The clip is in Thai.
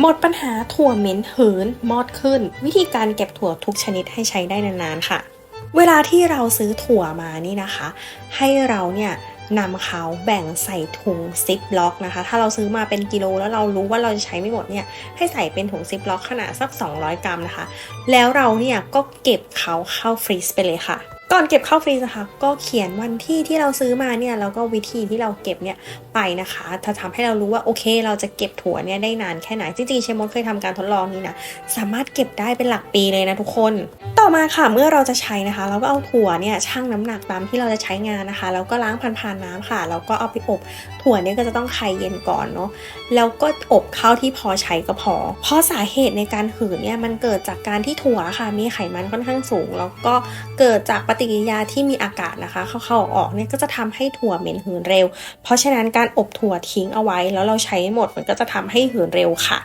หมดปัญหาถั่วเหม็นหืนมอดขึ้น วิธีการเก็บถั่วทุกชนิดให้ใช้ได้นานๆค่ะ เวลาที่เราซื้อถั่วมานี่นะคะ ให้เราเนี่ยนำเขาแบ่งใส่ถุงซิปล็อกนะคะ ถ้าเราซื้อมาเป็นกิโลแล้วเรารู้ว่าเราจะใช้ไม่หมดเนี่ย ให้ใส่เป็นถุงซิปล็อกขนาดสัก 200 กรัมนะคะ แล้วเราเนี่ยก็เก็บเขาเข้าฟรีซไปเลยค่ะ ก่อนเก็บเข้าฟรีซนะคะ ก็เขียนวันที่ที่เราซื้อมาเนี่ยแล้วก็วิธีที่เราเก็บเนี่ยไปนะคะถ้าทำให้เรารู้ว่าโอเค เราจะเก็บถั่วเนี่ยได้นานแค่ไหนจริงๆเชมมดเคยทำการทดลองนี้นะสามารถเก็บได้เป็นหลักปีเลยนะทุกคน อมาค่ะเมื่อเราจะใช้นะคะ เราก็เอาถั่วเนี่ยชั่งน้ำหนักตามที่เราจะใช้งานนะคะ แล้วก็ล้างผ่านๆน้ำค่ะแล้วก็เอาไปอบ ถั่วเนี่ยก็จะต้องไข่เย็นก่อนเนาะแล้วก็อบเข้าที่พอใช้ก็พอ เพราะสาเหตุในการหืนเนี่ยมันเกิดจากการที่ถั่วค่ะ มีไขมันค่อนข้างสูง แล้วก็เกิดจากปฏิกิริยาที่มีอากาศนะคะ เข้าๆออกๆเนี่ยก็จะทำให้ถั่วเหม็นหืนเร็ว เพราะฉะนั้นการอบถั่วทิ้งเอาไว้ แล้วเราใช้หมดมันก็จะทำให้หืนเร็วค่ะ